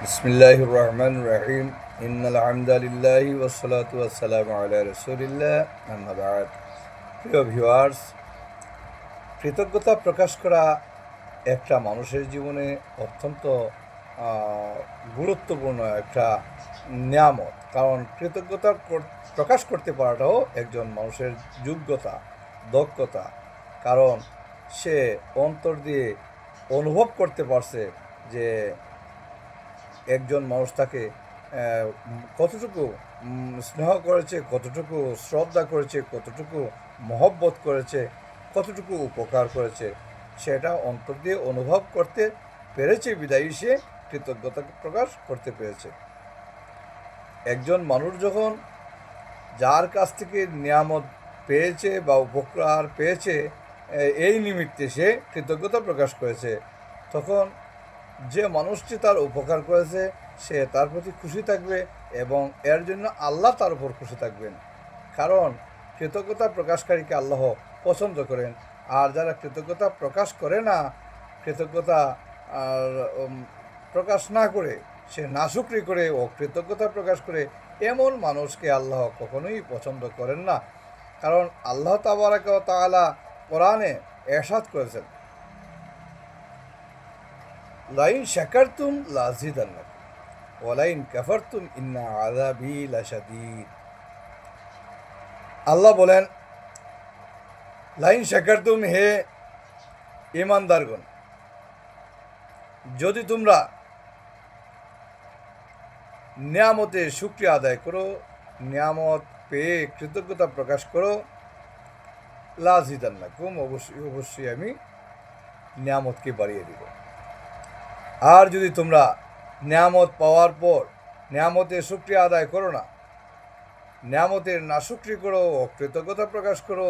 বিসমিল্লাহ রহমান রাহিম ইন্নাল আহমদালিল্লাহ ওসলাত ওয়াসালাম আল্লাহ রসুলিল্লাহ আহমদাবাদ প্রিয় ভিউয়ার্স কৃতজ্ঞতা প্রকাশ করা একটা মানুষের জীবনে অত্যন্ত গুরুত্বপূর্ণ একটা নিয়ামত। কারণ কৃতজ্ঞতা প্রকাশ করতে পারাটাও একজন মানুষের যোগ্যতা, দক্ষতা। কারণ সে অন্তর দিয়ে অনুভব করতে পারছে যে একজন মানুষ তাকে কতটুকু স্নেহ করেছে, কতটুকু শ্রদ্ধা করেছে, কতটুকু মহব্বত করেছে, কতটুকু উপকার করেছে, সেটা অন্তর দিয়ে অনুভব করতে পেরেছে বিদায়ী, সে কৃতজ্ঞতা প্রকাশ করতে পেরেছে। একজন মানুষ যখন যার কাছ থেকে নিয়ামত পেয়েছে বা উপকার পেয়েছে এই নিমিত্তে সে কৃতজ্ঞতা প্রকাশ করেছে, তখন যে মানুষটি তার উপকার করেছে, সে তার প্রতি খুশি থাকবে এবং এর জন্য আল্লাহ তার উপর খুশি থাকবেন। কারণ কৃতজ্ঞতা প্রকাশকারীকে আল্লাহ পছন্দ করেন, আর যারা কৃতজ্ঞতা প্রকাশ করে না, কৃতজ্ঞতা প্রকাশ না করে, সে নাশুকরি করে ও কৃতজ্ঞতা প্রকাশ করে এমন মানুষকে আল্লাহ কখনোই পছন্দ করেন না। কারণ আল্লাহ তাবারাক ওয়া তাআলা কোরআনে এরশাদ করেছেন। লাইন শাকারতুম লাজিদান্নাকুম ওয়ালাইন কাফারতুম ইন্না আযাবি লাশাদীদ আল্লাহ বলেন লাইন শাকারতুম হে ইমানদারগণ, যদি তোমরা নিয়ামতে শুক্রিয়া আদায় করো, নিয়ামত পেয়ে কৃতজ্ঞতা প্রকাশ করো, লাজিদান্নাকুম, অবশ্যই অবশ্যই আমি নিয়ামতকে বাড়িয়ে দিব। আর যদি তোমরা নিয়ামত পাওয়ার পর নিয়ামতের শুক্রিয়া আদায় করো না, নিয়ামতের নাশুক্রি করো কৃতজ্ঞতা প্রকাশ করো,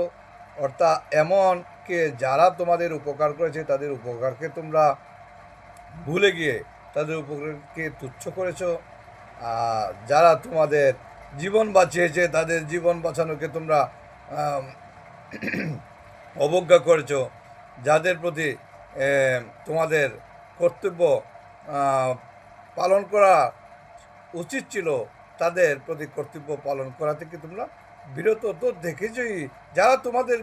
অর্থাৎ এমন কে যারা তোমাদের উপকার করেছে, তাদের উপকারকে তোমরা ভুলে গিয়ে তাদের উপকারকে তুচ্ছ করেছ। আর যারা তোমাদের জীবন বাঁচিয়েছে, তাদের জীবন বাঁচানোকে তোমরা অবজ্ঞা করেছ, যাদের প্রতি তোমাদের কর্তব্য পালন করা উচিত ছিল তাদের প্রতি কর্তব্য পালন করা থেকে তোমরা বিরত তো দেখেছই। যারা তোমাদের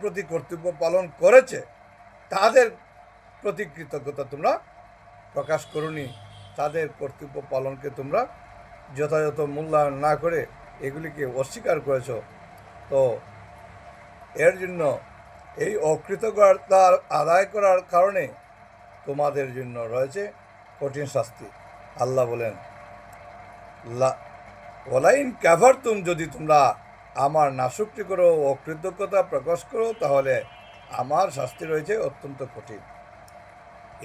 প্রতি কর্তব্য পালন করেছে, তাদের প্রতি কৃতজ্ঞতা তোমরা প্রকাশ করনি। তাদের কর্তব্য পালনকে তোমরা যথাযথ মূল্যায়ন না করে এগুলিকে অস্বীকার করেছ। তো এর জন্য এই অকৃতজ্ঞতা আদায় করার কারণে তোমাদের জন্য রয়েছে কঠিন শাস্তি। আল্লাহ বলেন ওলাইন ক্যাভার তুম যদি তোমরা আমার নাশুক্তি করো ও কৃতজ্ঞতা প্রকাশ করো, তাহলে আমার শাস্তি রয়েছে অত্যন্ত কঠিন।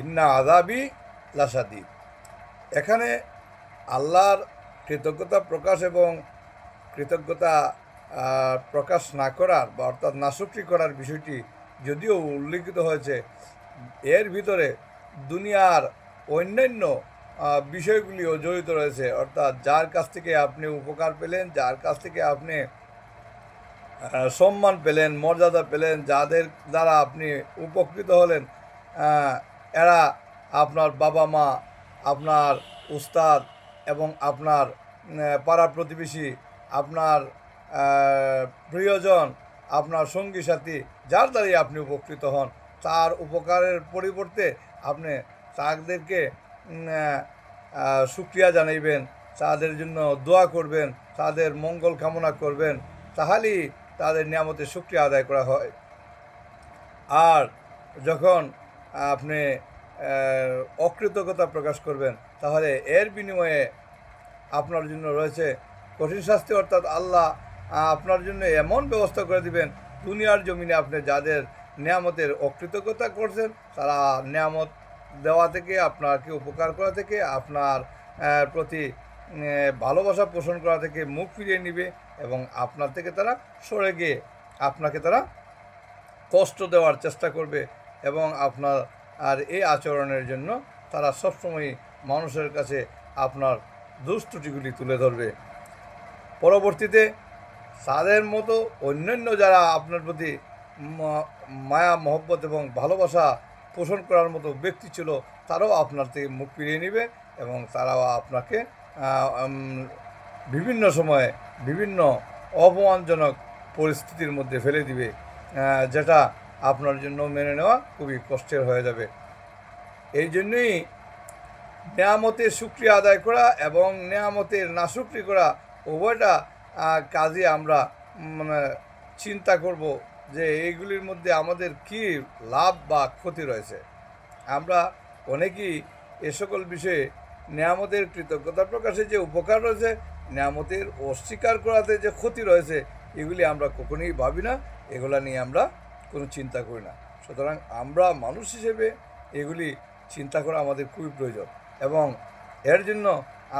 ইন্না আদাবি লাসাদি এখানে আল্লাহর কৃতজ্ঞতা প্রকাশ এবং কৃতজ্ঞতা প্রকাশ না করার বা অর্থাৎ নাশুক্রি করার বিষয়টি যদিও উল্লিখিত হয়েছে এর ভিতরে দুনিয়ার অন্যান্য বিষয়গুলিও জড়িত রয়েছে। অর্থাৎ যার কাছ থেকে আপনি উপকার পেলেন, যার কাছ থেকে আপনি সম্মান পেলেন, মর্যাদা পেলেন, যাদের দ্বারা আপনি উপকৃত হলেন এরা আপনার বাবা মা, আপনার উস্তাদ এবং আপনার পাড়া প্রতিবেশী, আপনার প্রিয়জন, আপনার সঙ্গী সাথী, যার দ্বারাই আপনি উপকৃত হন। তার উপকারের পরিবর্তে আপনি তাদেরকে সুক্রিয়া জানাইবেন, তাদের জন্য দোয়া করবেন, তাদের মঙ্গল কামনা করবেন, তাহলেই তাদের নিয়ামতে সুক্রিয়া আদায় করা হয়। আর যখন আপনি অকৃতজ্ঞতা প্রকাশ করবেন, তাহলে এর বিনিময়ে আপনার জন্য রয়েছে কঠিন শাস্তি, অর্থাৎ আল্লাহ আপনার জন্য এমন ব্যবস্থা করে দিবেন, দুনিয়ার জমিনে আপনি যাদের নিয়ামতের অকৃতজ্ঞতা করছেন, তারা নিয়ামত দেওয়া থেকে, আপনাকে উপকার করা থেকে, আপনার প্রতি ভালোবাসা পোষণ করা থেকে মুখ ফিরিয়ে নিবে এবং আপনার থেকে তারা সরে গিয়ে আপনাকে তারা কষ্ট দেওয়ার চেষ্টা করবে এবং আপনার, আর এই আচরণের জন্য তারা সবসময় মানুষের কাছে আপনার দুষ্টুটিগুলি তুলে ধরবে। পরবর্তীতে তাদের মতো অন্যান্য যারা আপনার প্রতি মায়া, মহব্বত এবং ভালোবাসা পোষণ করার মতো ব্যক্তি ছিল, তারাও আপনার থেকে মুখ ফিরিয়ে নেবে এবং তারাও আপনাকে বিভিন্ন সময়ে বিভিন্ন অপমানজনক পরিস্থিতির মধ্যে ফেলে দিবে যেটা আপনার জন্য মেনে নেওয়া খুবই কষ্টের হয়ে যাবে। এই জন্যই নেয়ামতের শুক্রিয়া আদায় করা এবং নেয়ামতের নাশুক্রি করা উভয়টা কাজে আমরা মানে চিন্তা করব যে এইগুলির মধ্যে আমাদের কি লাভ বা ক্ষতি রয়েছে? আমরা অনেকেই এ সকল বিষয়ে নেয়ামতের কৃতজ্ঞতা প্রকাশে যে উপকার রয়েছে, নেয়ামতের অস্বীকার করাতে যে ক্ষতি রয়েছে, এগুলি আমরা কখনোই ভাবি না। এগুলা নিয়ে আমরা কোনো চিন্তা করি না। সুতরাং আমরা মানুষ হিসেবে এগুলি চিন্তা করা আমাদের খুবই প্রয়োজন এবং এর জন্য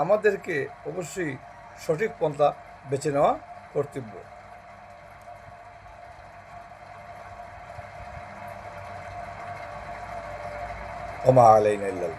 আমাদেরকে অবশ্যই সঠিক পন্থা বেছে নেওয়া কর্তব্য। ওমা আলাইনা ইল্লাল